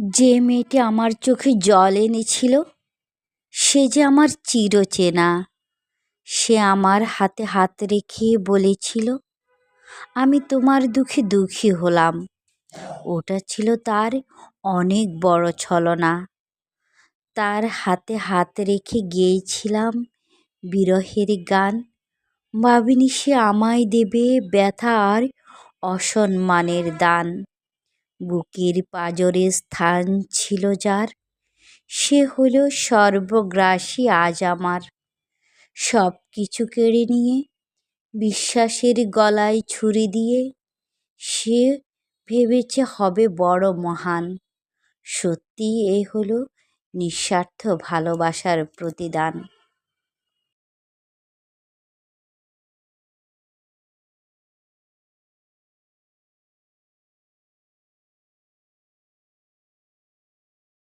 যে মেয়েটি আমার চোখে জল এনেছিল, সে যে আমার চিরচেনা, সে আমার হাতে হাত রেখে বলেছিল, আমি তোমার দুঃখে দুঃখী হলাম। ওটা ছিল তার অনেক বড় ছলনা। তার হাতে হাত রেখে গেয়েছিলাম বিরহের গান। ভাবিনি সে আমায় দেবে ব্যথা আর অসম্মানের দান। বুকের পাঁজরে স্থান ছিল যার। সে হল সর্বগ্রাসী আজ আমার। সব কিছু কেড়ে নিয়ে, বিশ্বাসের গলায় ছুরি দিয়ে, সে ভেবেছে হবে বড় মহান। সত্যি এ হলো নিঃস্বার্থ ভালোবাসার প্রতিদান।